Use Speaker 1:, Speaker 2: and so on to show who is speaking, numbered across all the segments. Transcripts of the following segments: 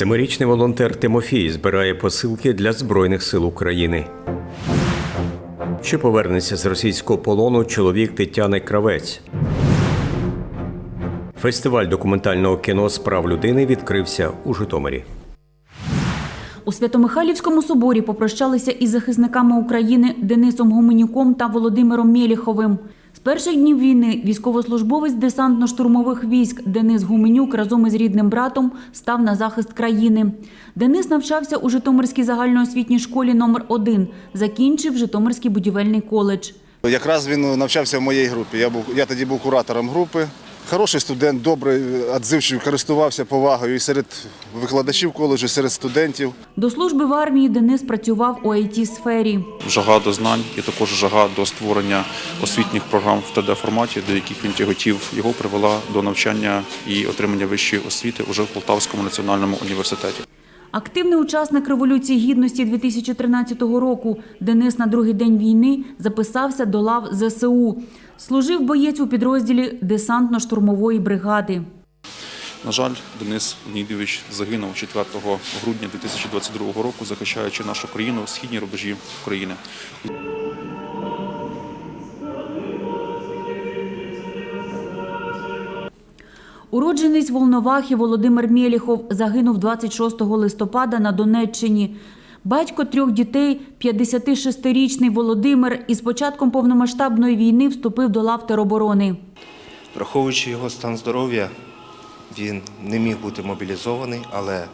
Speaker 1: Семирічний волонтер Тимофій збирає посилки для Збройних сил України. Що повернеться з російського полону чоловік Тетяни Кравець. Фестиваль документального кіно з прав людини відкрився у Житомирі.
Speaker 2: У Свято-Михайлівському соборі попрощалися із захисниками України Денисом Гуменюком та Володимиром Мєліховим. Перших днів війни військовослужбовець десантно-штурмових військ Денис Гуменюк разом із рідним братом став на захист країни. Денис навчався у Житомирській загальноосвітній школі номер 1 закінчив Житомирський будівельний коледж.
Speaker 3: Якраз він навчався в моїй групі. Я був я тоді був куратором групи. Хороший студент, добрий, відзивчивий, користувався повагою і серед викладачів коледжу, і серед студентів.
Speaker 2: До служби в армії Денис працював у it сфері
Speaker 4: жага до знань і також жага до створення освітніх програм в ТД-форматі, до яких він тяготів, його привела до навчання і отримання вищої освіти уже в Полтавському національному університеті.
Speaker 2: Активний учасник Революції Гідності 2013 року Денис на другий день війни записався до лав ЗСУ. Служив боєць у підрозділі десантно-штурмової бригади.
Speaker 4: На жаль, Денис Леонідович загинув 4 грудня 2022 року, захищаючи нашу країну у східній рубежі України.
Speaker 2: Уродженець Волновахи Володимир Мєліхов загинув 26 листопада на Донеччині. Батько трьох дітей, 56-річний Володимир, із початком повномасштабної війни вступив до лав тероборони.
Speaker 5: Враховуючи його стан здоров'я, він не міг бути мобілізований, але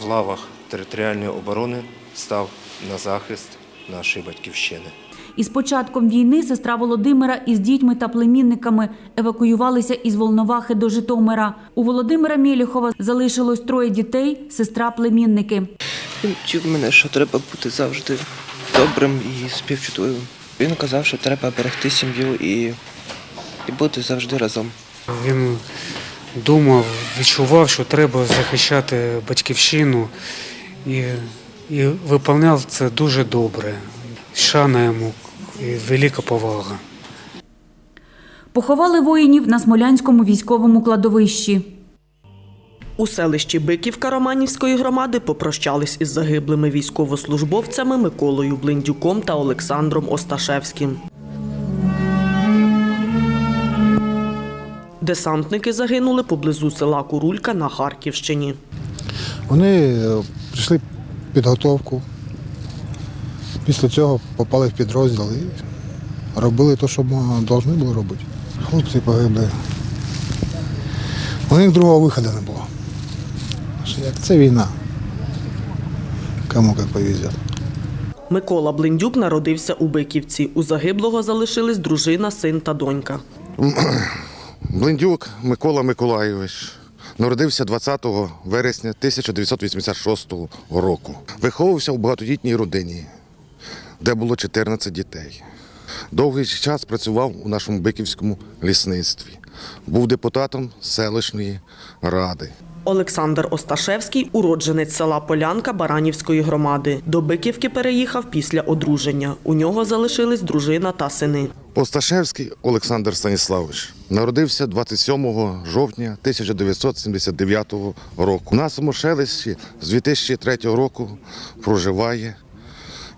Speaker 5: в лавах територіальної оборони став на захист нашої батьківщини.
Speaker 2: Із початком війни сестра Володимира із дітьми та племінниками евакуювалися із Волновахи до Житомира. У Володимира Мєліхова залишилось троє дітей, сестра племінники.
Speaker 6: Він вчив мене, що треба бути завжди добрим і співчутливим. Він казав, що треба берегти сім'ю і, і бути завжди разом.
Speaker 7: Він думав, відчував, що треба захищати батьківщину і, і виповняв це дуже добре. Шана йому і велика повага.
Speaker 2: Поховали воїнів на Смолянському військовому кладовищі.
Speaker 8: У селищі Биківка Романівської громади попрощались із загиблими військовослужбовцями Миколою Блиндюком та Олександром Осташевським. Десантники загинули поблизу села Курулька на Харківщині.
Speaker 9: Вони е, прийшли підготовку. Після цього попали в підрозділ і робили те, що повинні були робити. Хлопці погибли. У них другого виходу не було. Що як Це війна. Кому як повезет.
Speaker 8: Микола Блиндюк народився у Биківці. У загиблого залишились дружина, син та донька.
Speaker 10: Блиндюк Микола Миколайович народився 20 вересня 1986 року. Виховувався у багатодітній родині, де було 14 дітей. Довгий час працював у нашому биківському лісництві. Був депутатом селищної ради.
Speaker 8: Олександр Осташевський уродженець села Полянка Баранівської громади. До Биківки переїхав після одруження. У нього залишились дружина та сини.
Speaker 10: Осташевський Олександр Станіславович народився 27 жовтня 1979 року. На Самошелищі з 2003 року проживає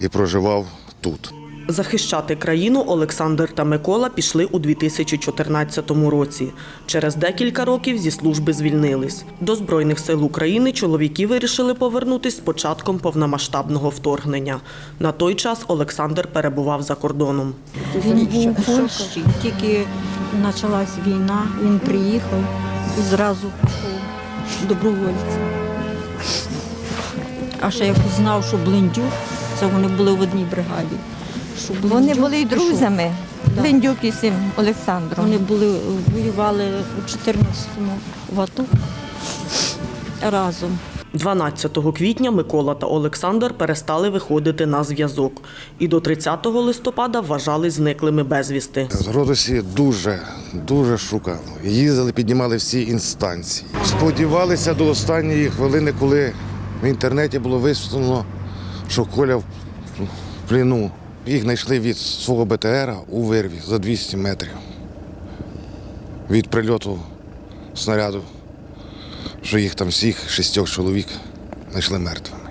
Speaker 10: і проживав тут.
Speaker 8: Захищати країну Олександр та Микола пішли у 2014 році. Через декілька років зі служби звільнились. До Збройних сил України чоловіки вирішили повернутись з початком повномасштабного вторгнення. На той час Олександр перебував за кордоном.
Speaker 11: Він був у Польщі, тільки почалась війна, він приїхав і зразу пішов добровольцем. А ще як знав, що Блиндюк, це вони були в одній бригаді. Що
Speaker 12: Вони були й
Speaker 11: пішов.
Speaker 12: друзями.
Speaker 11: Да.
Speaker 12: Блиндюк із цим Олександром.
Speaker 11: Вони були, воювали у 14-му в АТО разом.
Speaker 8: 12 квітня Микола та Олександр перестали виходити на зв'язок і до 30 листопада вважали зниклими безвісти.
Speaker 10: З Родосі дуже, дуже шукали. Їздили, піднімали всі інстанції. Сподівалися до останньої хвилини, коли в інтернеті було висвітлено, що Коля в пліну. Їх знайшли від свого БТРа у вирві за 200 метрів від прильоту снаряду що їх там всіх шістьох чоловік знайшли мертвими.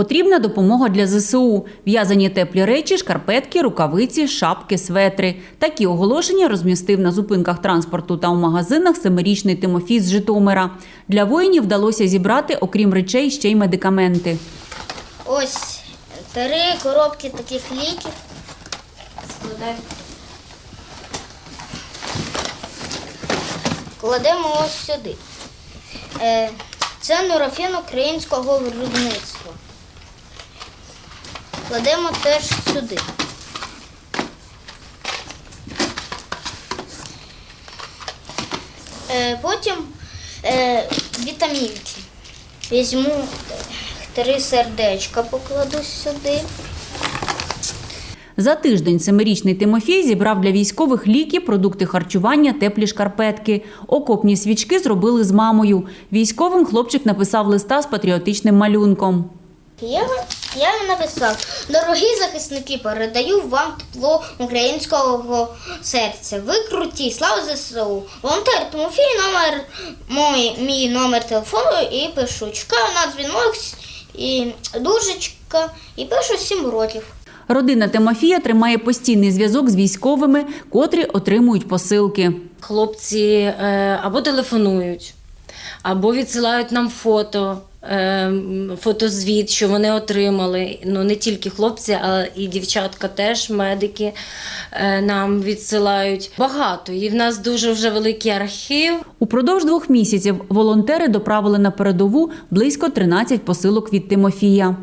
Speaker 2: Потрібна допомога для ЗСУ. В'язані теплі речі, шкарпетки, рукавиці, шапки, светри. Такі оголошення розмістив на зупинках транспорту та у магазинах семирічний Тимофій з Житомира. Для воїнів вдалося зібрати, окрім речей, ще й медикаменти.
Speaker 13: Ось три коробки таких ліків. Складаємо. Кладемо ось сюди. Е, Це нурофен українського виробництва. Кладемо теж сюди. Е, Потім е, вітамінки. Візьму три сердечка, покладу сюди.
Speaker 2: За тиждень семирічний Тимофій зібрав для військових ліки, продукти харчування, теплі шкарпетки. Окопні свічки зробили з мамою. Військовим хлопчик написав листа з патріотичним малюнком.
Speaker 13: Я, я написав: дорогі захисники, передаю вам тепло українського серця. Ви круті, слава ЗСУ. Волонтер Тимофій, номер мій, мій номер телефону і пишу. Чекаю на дзвінок і дужечка, і пишу 7 років.
Speaker 2: Родина Тимофія тримає постійний зв'язок з військовими, котрі отримують посилки.
Speaker 14: Хлопці е, або телефонують, або відсилають нам фото, фотозвіт, що вони отримали. Ну не тільки хлопці, а і дівчатка теж, медики е, нам відсилають. Багато. І в нас дуже вже великий архів.
Speaker 2: Упродовж двох місяців волонтери доправили на передову близько 13 посилок від Тимофія.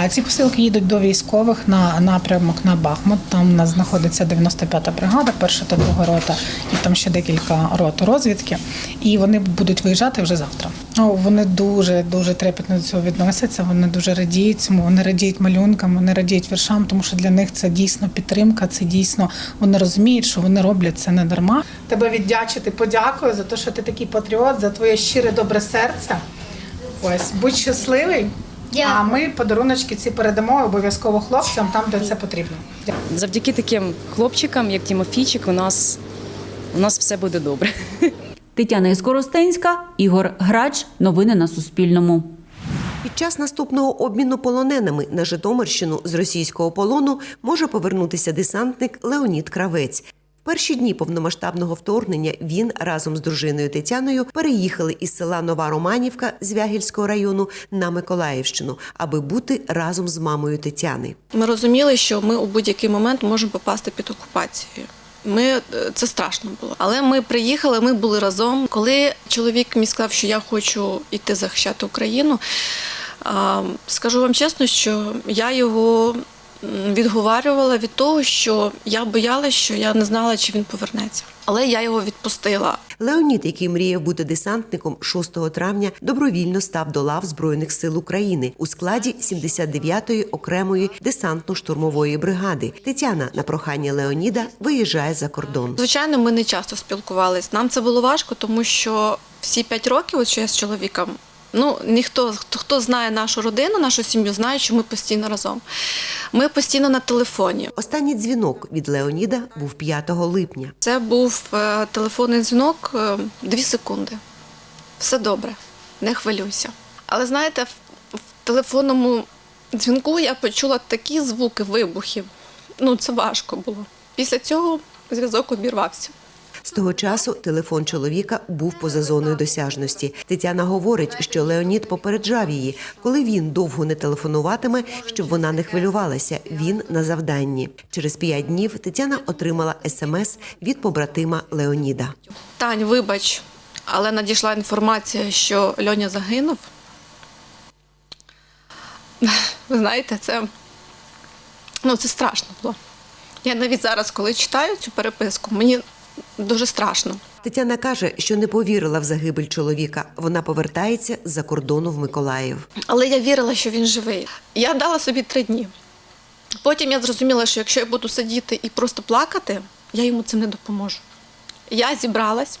Speaker 15: А ці посилки їдуть до військових на напрямок на Бахмут. Там нас знаходиться 95-та бригада, перша та друга рота, і там ще декілька рот розвідки. І вони будуть виїжджати вже завтра. Ну, вони дуже дуже трепетно до цього відносяться. Вони дуже радіють цьому. Вони радіють малюнкам, вони радіють віршам, тому що для них це дійсно підтримка. Це дійсно вони розуміють, що вони роблять це не дарма. Тебе віддячити, подякую за те, що ти такий патріот, за твоє щире добре серце. Ось будь щасливий. А ми подаруночки ці передамо обов'язково хлопцям там, де це потрібно.
Speaker 16: Завдяки таким хлопчикам, як Тімофійчик, у нас, у нас все буде добре.
Speaker 2: Тетяна Іскоростенська, Ігор Грач. Новини на Суспільному.
Speaker 17: Під час наступного обміну полоненими на Житомирщину з російського полону може повернутися десантник Леонід Кравець. Перші дні повномасштабного вторгнення він разом з дружиною Тетяною переїхали із села Нова Романівка з Вягільського району на Миколаївщину, аби бути разом з мамою Тетяни.
Speaker 18: Ми розуміли, що ми у будь-який момент можемо попасти під окупацію. Ми е, це страшно було. Але ми приїхали, ми були разом. Коли чоловік мені сказав, що я хочу йти захищати Україну, скажу вам чесно, що я його відговарювала від того, що я боялася, що я не знала, чи він повернеться. Але я його відпустила.
Speaker 17: Леонід, який мріяв бути десантником, 6 травня добровільно став до лав Збройних сил України у складі 79-ї окремої десантно-штурмової бригади. Тетяна на прохання Леоніда виїжджає за кордон.
Speaker 18: Звичайно, ми не часто спілкувались. Нам це було важко, тому що всі п'ять років, от що я з чоловіком, ну ніхто хто, хто знає нашу родину, нашу сім'ю, знає, що ми постійно разом. Ми постійно на телефоні.
Speaker 17: Останній дзвінок від Леоніда був 5 липня.
Speaker 18: Це був е, телефонний дзвінок е, дві секунди. Все добре, не хвилюйся. Але знаєте, в, в телефонному дзвінку я почула такі звуки вибухів. Ну, це важко було. Після цього зв'язок обірвався.
Speaker 17: З того часу телефон чоловіка був поза зоною досяжності. Тетяна говорить, що Леонід попереджав її, коли він довго не телефонуватиме, щоб вона не хвилювалася. Він на завданні. Через п'ять днів Тетяна отримала смс від побратима Леоніда.
Speaker 18: Тань, вибач, але надійшла інформація, що Льоня загинув. Ви знаєте, це, ну, це страшно було. Я навіть зараз, коли читаю цю переписку, мені дуже страшно.
Speaker 17: Тетяна каже, що не повірила в загибель чоловіка. Вона повертається з-за кордону в Миколаїв.
Speaker 18: Але я вірила, що він живий. Я дала собі три дні. Потім я зрозуміла, що якщо я буду сидіти і просто плакати, я йому цим не допоможу. Я зібралась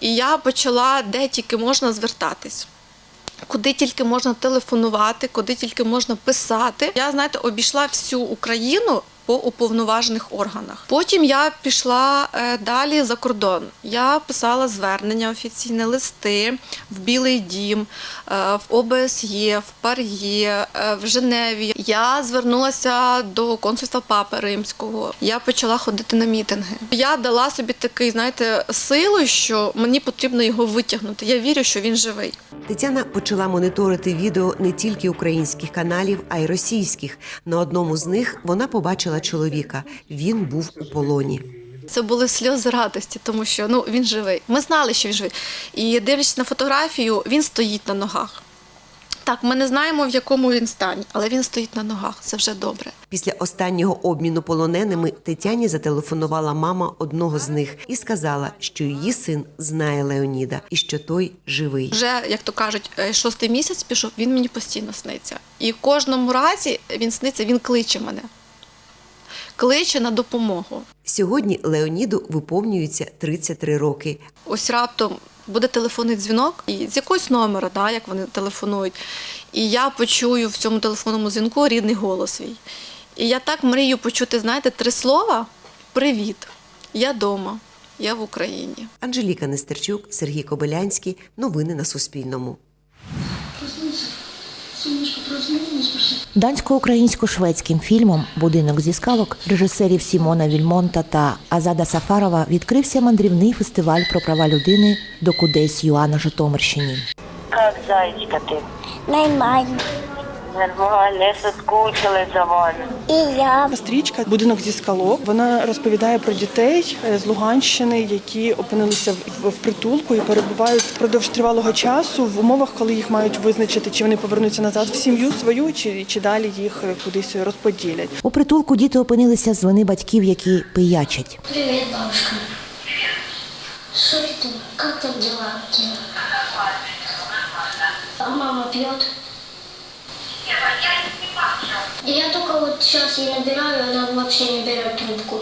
Speaker 18: і я почала де тільки можна звертатись. Куди тільки можна телефонувати, куди тільки можна писати. Я, знаєте, обійшла всю Україну по уповноважених органах. Потім я пішла е, далі за кордон. Я писала звернення, офіційні листи в Білий Дім, е, в ОБСЄ, в Пар'є, е, в Женеві. Я звернулася до консульства Папи Римського. Я почала ходити на мітинги. Я дала собі такий, знаєте, силу, що мені потрібно його витягнути. Я вірю, що він живий.
Speaker 17: Тетяна почала моніторити відео не тільки українських каналів, а й російських. На одному з них вона побачила чоловіка. Він був у полоні.
Speaker 18: Це були сльози радості, тому що ну він живий. Ми знали, що він живий. І дивлячись на фотографію, він стоїть на ногах. Так, ми не знаємо, в якому він стані, але він стоїть на ногах. Це вже добре.
Speaker 17: Після останнього обміну полоненими Тетяні зателефонувала мама одного з них і сказала, що її син знає Леоніда і що той живий.
Speaker 18: Вже, як то кажуть, е, шостий місяць пішов, він мені постійно сниться. І в кожному разі він сниться, він кличе мене. Кличе на допомогу.
Speaker 17: Сьогодні Леоніду виповнюється 33 роки.
Speaker 18: Ось раптом буде телефонний дзвінок і з якогось номера, да, як вони телефонують. І я почую в цьому телефонному дзвінку рідний голос свій. І я так мрію почути, знаєте, три слова: Привіт! Я вдома, я в Україні.
Speaker 17: Анжеліка Нестерчук, Сергій Кобилянський. Новини на Суспільному.
Speaker 19: Дансько-українсько-шведським фільмом Будинок зі скалок режисерів Сімона Вільмонта та Азада Сафарова відкрився мандрівний фестиваль про права людини до Кудесь Юана Житомирщині.
Speaker 20: Як зайчка ти? Нормально. Нормально, я соскучилась за вами. І я.
Speaker 21: Стрічка Будинок зі скалок. Вона розповідає про дітей е, з Луганщини, які опинилися в, в притулку і перебувають впродовж тривалого часу в умовах, коли їх мають визначити, чи вони повернуться назад в сім'ю свою, чи, чи далі їх е, кудись розподілять.
Speaker 19: У притулку діти опинилися з вини батьків, які пиячать.
Speaker 20: Привет, бабушка. Что ты? Как там тебя? А мама Я только вот сейчас ей набираю, она вообще не берет трубку.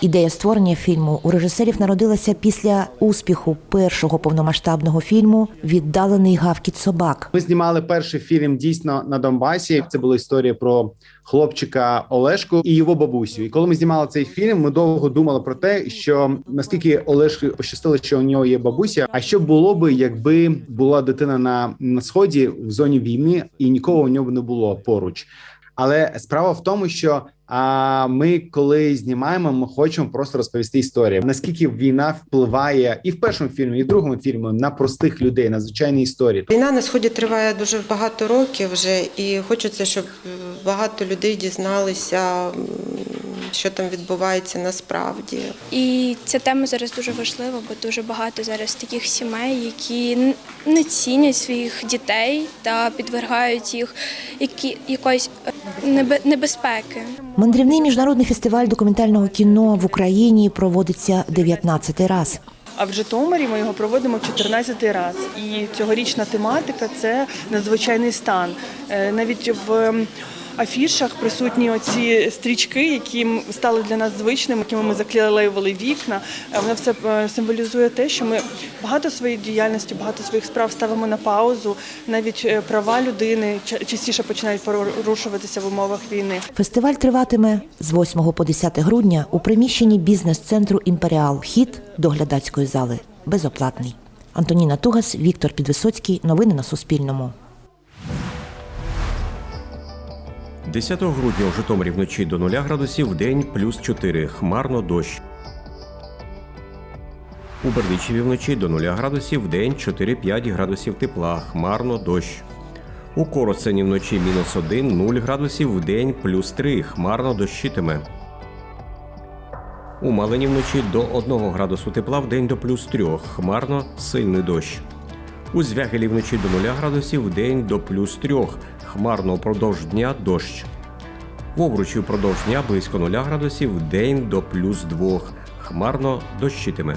Speaker 19: Ідея створення фільму у режисерів народилася після успіху першого повномасштабного фільму Віддалений гавкіт собак.
Speaker 22: Ми знімали перший фільм дійсно на Донбасі. Це була історія про хлопчика Олешку і його бабусю. І коли ми знімали цей фільм, ми довго думали про те, що наскільки Олешки пощастило, що у нього є бабуся. А що було би, якби була дитина на, на сході в зоні війни і нікого у нього не було поруч. Але справа в тому, що а ми, коли знімаємо, ми хочемо просто розповісти історію. Наскільки війна впливає і в першому фільмі, і в другому фільмі на простих людей, на звичайні історії.
Speaker 23: Війна на сході триває дуже багато років вже, і хочеться, щоб багато людей дізналися, що там відбувається насправді.
Speaker 24: І ця тема зараз дуже важлива, бо дуже багато зараз таких сімей, які не цінять своїх дітей та підвергають їх які, якоїсь е, небезпеки.
Speaker 19: Мандрівний міжнародний фестиваль документального кіно в Україні проводиться 19 раз.
Speaker 21: А в Житомирі ми його проводимо 14 раз. І цьогорічна тематика це надзвичайний стан. Е, Навіть в афішах присутні оці стрічки, які стали для нас звичними, якими ми заклеювали вікна. Е, Воно все е, символізує те, що ми багато своєї діяльності, багато своїх справ ставимо на паузу. Навіть е, права людини частіше починають порушуватися в умовах війни.
Speaker 19: Фестиваль триватиме з 8 по 10 грудня у приміщенні бізнес-центру Імперіал. Вхід до глядацької зали безоплатний. Антоніна Тугас, Віктор Підвисоцький. Новини на Суспільному.
Speaker 1: 10 грудня у Житомирі вночі до 0 градусів, в день плюс 4, хмарно дощ. У Бердичеві вночі до 0 градусів, в день 4-5 градусів тепла, хмарно дощ. У Коростені вночі мінус 1, 0 градусів, в день плюс 3, хмарно дощитиме. У Малині вночі до 1 градусу тепла, в день до плюс 3, хмарно сильний дощ. У Звягелі вночі до 0 градусів, в день до плюс 3, хмарно впродовж дня дощ. В Овручі впродовж дня близько 0 градусів, день до плюс 2, хмарно дощитиме.